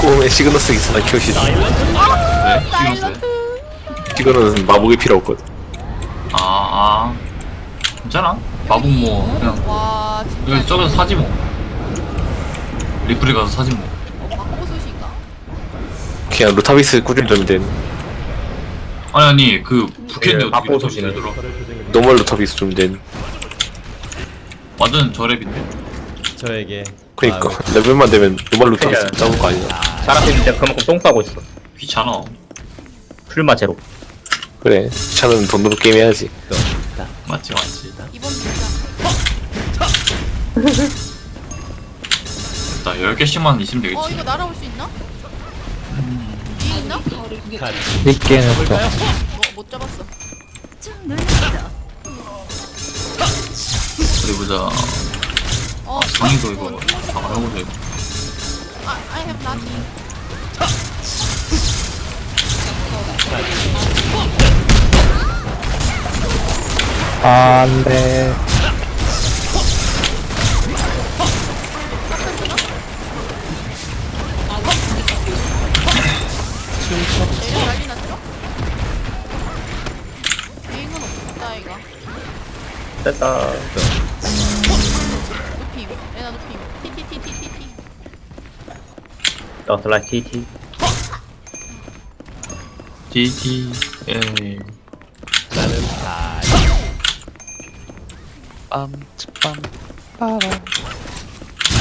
꿈에 시그너스 기사나 키우시다 네. 사일런트. 시그너는 마법이 필요 없거든 아, 아. 괜찮아. 마법 뭐, 그냥. 와 진짜. 여기 저기서 사지 뭐. 리플이 가서 사지 뭐. 어, 막고수신가? 그냥 루타비스 꾸준히 된 아니, 아니, 그, 부캐인데 예, 어떻게 바꿔 주시네. 되더라. 노멀 루타비스 좀된 완전 저랩인데? 저에게 그니까 레벨만 되면 노멀 루타비스 그러니까. 잡을 거 아니야 잘하는데 그만큼 똥 싸고 있어. 귀찮아. 풀마 제로. 그래 차는 돈으로 게임 해야지 맞지, 맞지. 이번 진짜. 나 10개씩만 있으면 어 되겠지. 이거 날아올 수 있나? 뒤에 있나? 있긴 했어. 뭐, 못 잡았어. 어디 보자. 어. 승희도 어, 이거 어, 방을 해보자, 이거. 아, I have nothing. 안 돼. 내가 난리 났죠? 비행은 없다 이거. 됐다. 너 슬라이 TT. 에 나는 다 빰, 빰, 빠람.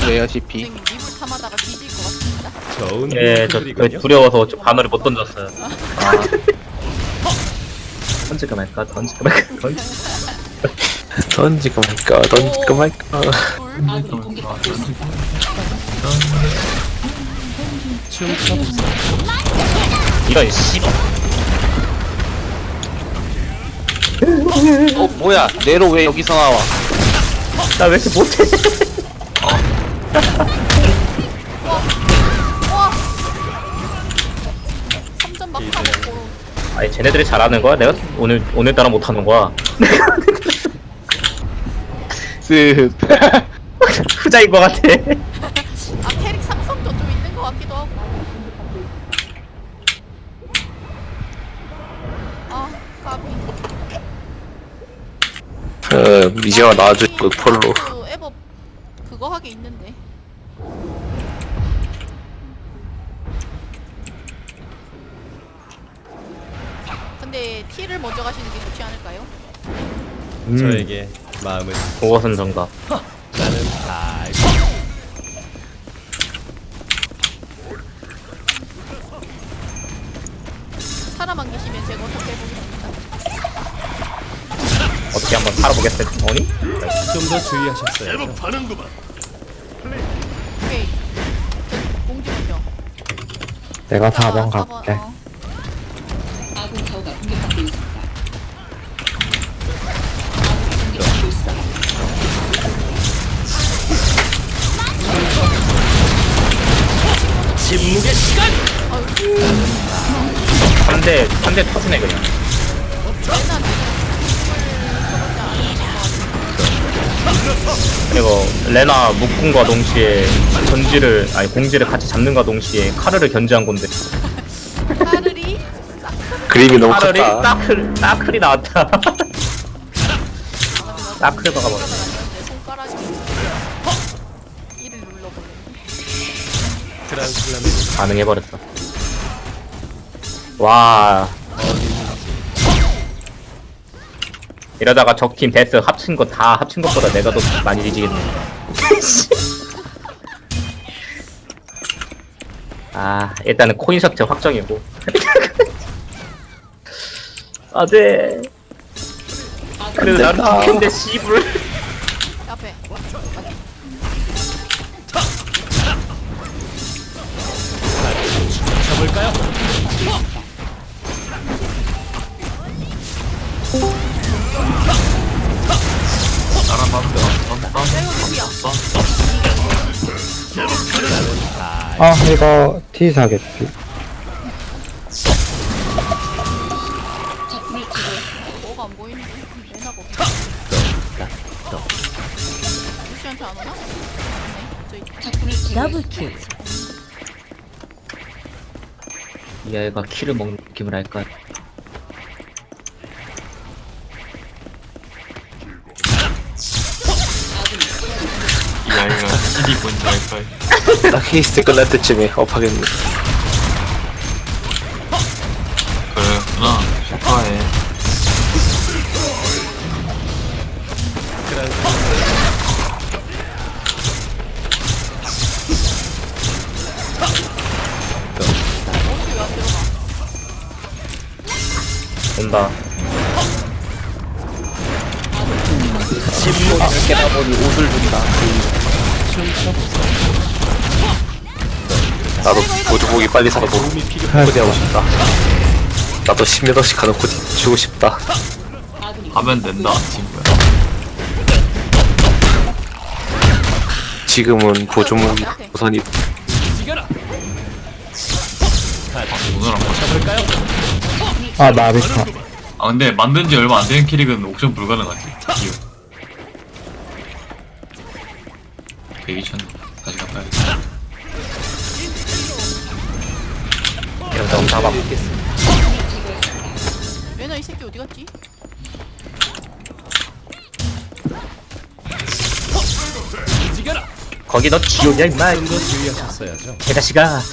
왜요, CP? 선생님 이불 탐하다가 뒤질 것 같습니다. 좋은 예, 저, 저 분들이군요. 두려워서 저 바늘을 못 던졌어요. 아. 던질까 말까, 던질까 말까, 던질 던지고 말까 던지고 말까 춤춰보세요. 이런 씨발. 어, 뭐야? 네로 왜 여기서 나와? 나 왜 이렇게 못해? 와. 3점 막 타먹고. 아니, 쟤네들이 잘하는 거야? 내가 오늘, 오늘따라 못하는 거야? 습. 후자인 거 같아. 아 어, 이제와 나와줄 그 폴로 그 에버 그거 하게 있는데. 근데 T를 먼저 가시는 게 좋지 않을까요? 음, 저에게 마음을 그것은 정답. 한번 살아보겠어요, 어니? 좀 더 주의하셨어야죠. 오케이. 저 공지 먼저. 내가 아, 4번 사번, 갈게. 어. 한 대, 한대 터지네, 그냥. 그리고 레나 묶음과 동시에 전지를, 아니, 공지를 같이 잡는과 동시에 카르를 견제한 건데. 카르리 그림이 너무 카르리 컸다 따클, 따클이 나왔다. 따클가 가봐. 내 손가락이 이를. 트란슬라멘 반응해버렸다. 와. 이러다가 적팀 데스 합친 거 다 합친 것보다 내가 더 많이 뒤지겠네. 아, 일단은 코인 셔츠 확정이고. 아, 네. 그래도 나는 좋겠는데, 씨불. 아, 이거 T 사겠지. 뭐가 안 보이는데? 레나가 없네. 루시한테 안 오나? 네, 저 있다. 더블킬 이 아이가 키를 먹는 느낌을 알까? 아이가 CD 뭔지 알까? 나 케이스 때 끝날 때쯤에 업하겠네 그랬구나. 축하해. 온다. 신문을 깨다보니 옷을 준다. 나도 보조복이 빨리 살아도 코디하고 싶다 나도 10년씩 가는 코디 주고 싶다 하면 된다, 친구야. 지금은 보조목이 우선이 오늘랑 뭐. 아, 나비카. 아, 근데 만든 지 얼마 안 된 캐릭은 옥션 불가능하지. 기호. 천 다시 갔다 야겠다 영점 잡아. 레나 이 새끼 어디 갔지? 거기 너 지옥이야 임마. 좀더 주의하셨어야죠. 개자식아.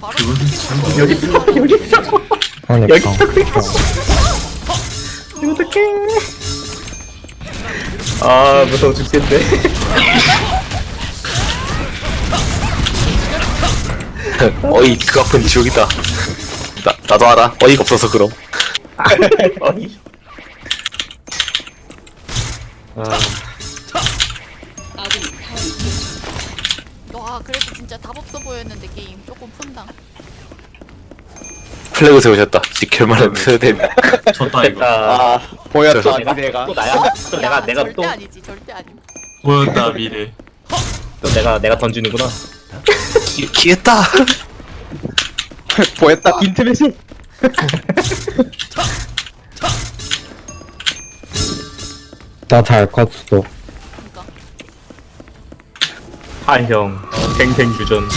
바로 그건 여기 있어 여기 있어. 그러니까. 어떡해. 아 무서워 죽겠네. 어이 그 앞은 지옥이다 나, 나도 알아 어이가 없어서 그럼 어이. 아, 와 그래도 진짜 답 없어 보였는데 게임 조금 푼다. 플래그 세우셨다 지킬만한 표현 졌다, 이거. 됐다. 아, 보였다, 내가 미래가. 또 나야? 또 내가 야, 내가 절대 또, 아니지 절대 아님. 보였다, 미래. 또 내가 내가 던지는구나. 기, 기했다 보였다, 인터넷이. 나잘 컸어. 한형 탱탱 유전.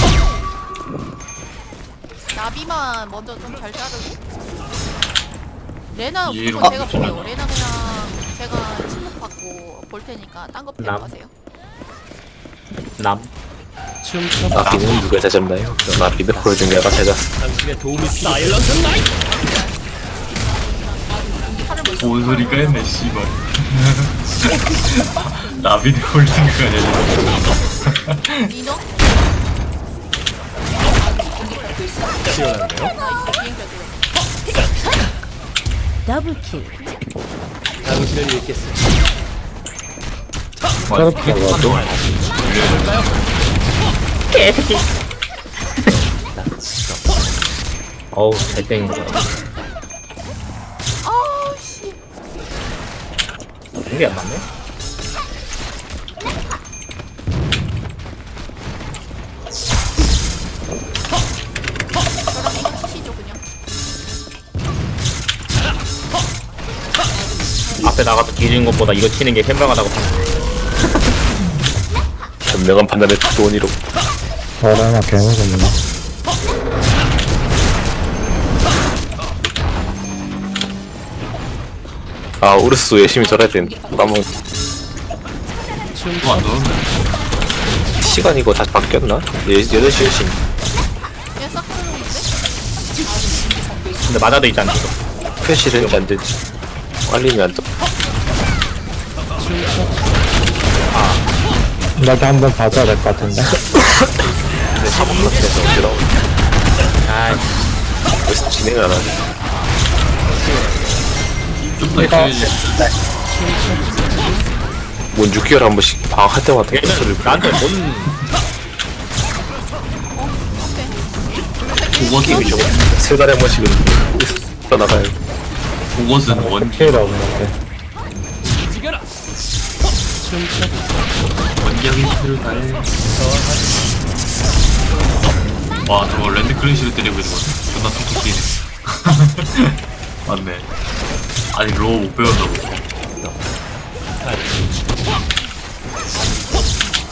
나비만 먼저 좀 잘 자르고. 레나 이해로 우선 제가 아, 볼게요. 레나 그냥 제가 침묵 받고 볼 테니까 딴거 빼고 남. 가세요. 남. 나비는 누가 찾았나요? 나비는 보여준 게 내가 찾았어 당신의 도움이 사일런트 나이트. 뭔 소리가 했네, 씨발. 나비는 홀딩가 아니야, 니노? 시원한데요? 더블킬 당신을 잃겠습니다. 저렇게 나와도. 어우 잘 땡긴다. 씨. 이게 안 맞네. 앞에 나가서 뒤지는 것보다 이거 치는 게 현명하다고 생각해. 현명한 판단의 좋은 이로 저라나 개무섭네. 아 우르스 열심히 절해야 되는데 까먹 또안 좋은데. 시간 이거 다시 바뀌었나? 8시 열심히 그냥 싹 들어오는데? 근데 맞아도 있지 않나? 표시를 했는지 안 되지 알림이 안 나도 한번 봐줘야 될 것 같은데. 근데 사법 같은데서 언제 나오지? 아, 그래서 진행을 안 좀더 있어야지. 뭔 6개월에 한 번씩 방학할 때마다 소리를 나한테 뭔 그것은, 좀세 달에 한 번씩은 떠나가요 그것은 원, 필요 없는데. 여긴 뒤로 나의 와 저거 랜드 클린시를 때리고 있는 거네 존나 톡톡 뛰네. 맞네. 아직 로우 못 배웠다고.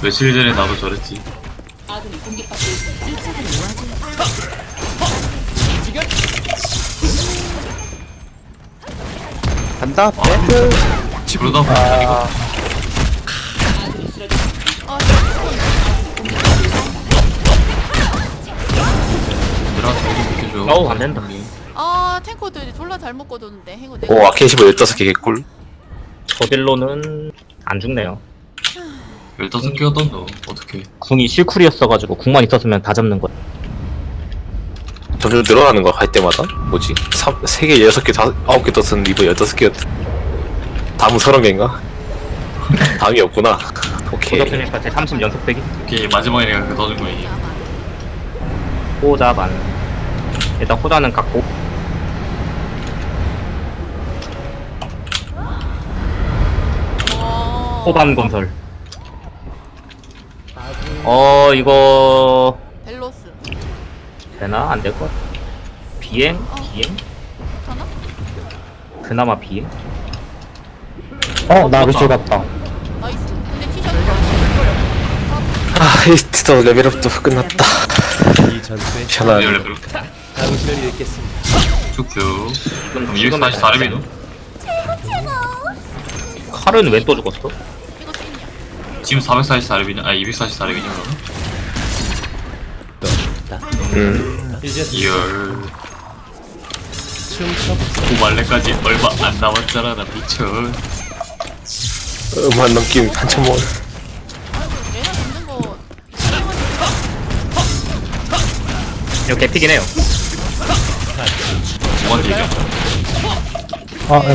며칠 전에 나도 저랬지. 간다. 아, 그러다 보니까 이거 어우, 안 된다. 아 탱커들이 졸라 잘 먹거든데 행거 내가. 오 아케시브 15개 개꿀. 저딜로는 안 죽네요. 15개가 던져 어떡해. 궁이 실쿨이었어가지고 궁만 있었으면 다 잡는 거야. 점점 늘어나는 거할 때마다? 뭐지? 3, 3개 6개 5, 9개 떴으면 리버 15개였다 다음은 30개인가? 다음이 없구나. 오케이. 고작되니까 제30 연속 빼기? 오케이 마지막에 내가 그 넣어준 거니 호자반 일단 호자는 갖고. 와. 호반 건설. 어 이거 벨로스. 되나? 안 될 것? 비행? 비행? 하나? 그나마 비행? 어 나비 죽었다. 나이스. 근데 티셔츠 아 히스트도 레벨업도 끝났다. 이 전투에 편안 당신을 잃겠습니다. 지금 그럼 지금 244렙이노? 칼은 왜 또 죽었어? 이거 찐이야 지금 444렙이냐? 아 244렙이냐 그러면? 음 이제 이열 춤춰 고말레까지 얼마 안 남았잖아 나 미쳐 음한 넘긴 한참 먹 아이고 레나 잡는 거 이거 얘기야? 어 이거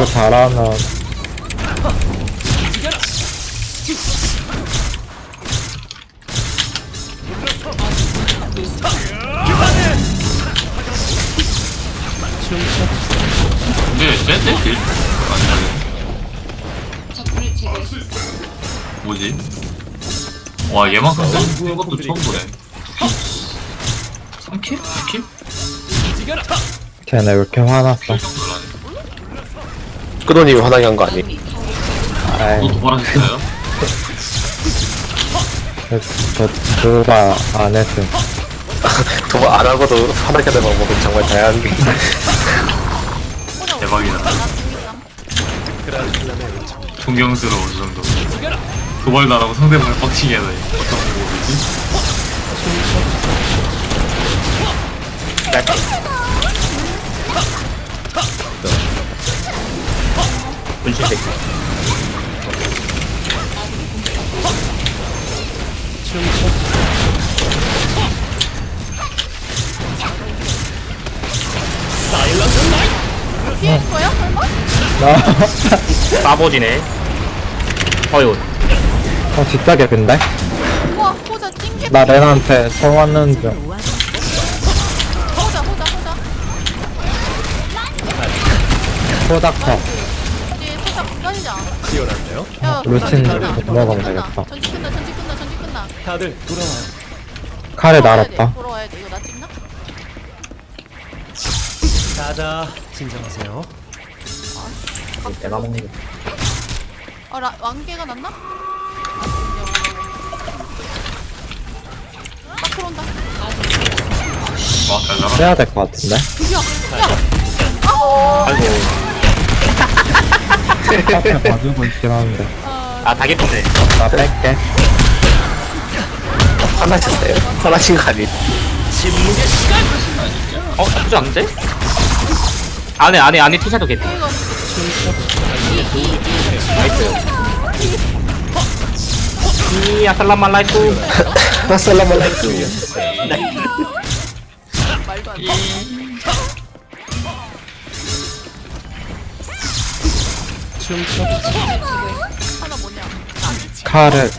잘하면 근데 센데? 딜? 아니 뭐지? 와 얘만큼 센 것도 처음 보네 3킬? 2킬? 걔네 왜 이렇게 화났어. 끄더니 화나게 한 거 아니? 아이. 또 도발하셨어요? 저 그바 안 했음 도발 안 하고도 화나게 하는 방법은 정말 다양한 게 대박이다. 존경스러워 저 정도. 도발도 안 하고 상대방을 빡치게 하다니 어떤 방법이지? 분신 새끼 거야 설마? 싸버지네 어휴 어? 우와 호자 찡개 나 렌한테 총 왔는 중 않아. 야 루틴 전지 끝나, 끝나. 되겠다. 전지 끝나 전지 끝나 전지 끝나 다들 돌아와요. 칼에 돌아와야 돼, 날았다 돌아와야 돼 이거 나 찍나? 자자 진정하세요. 내가 먹는 게 아 라, 왕개가 났나? 딱 들어온다 와잘 나가 빼야 될 것 같은데? 앞에 봐주고 있긴 한데. 아 다개피네. 나 뺄게. 화나셨어요? 화나신 거 아니? 어 나쁘지 않은데? 안에 안에 안에 티셔츠 개피 이거 이 아살라말라이쿠. 아살라말라이쿰 말도 안 돼 하나 뭐냐 칼을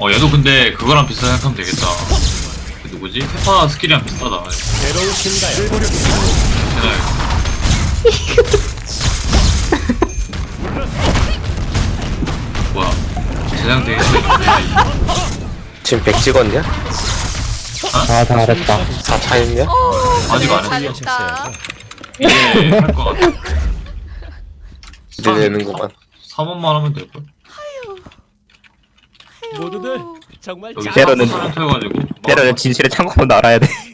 어 얘도 근데 그거랑 비슷하게 생각하면 되겠다 그 누구지? 페파 스킬이랑 비슷하다 괴로우신가요? 뭐야 재장 되게 지금 100 찍었냐? 아 잘했다 4차 했냐? 아직 안 했어 잘했다 이제 할거 같아 기대되는구만. 3원만 하면 될걸? 모두들 정말 여기 잘 때로는- 사람 태워가지고 때로는 진실의 창고로 날아야 돼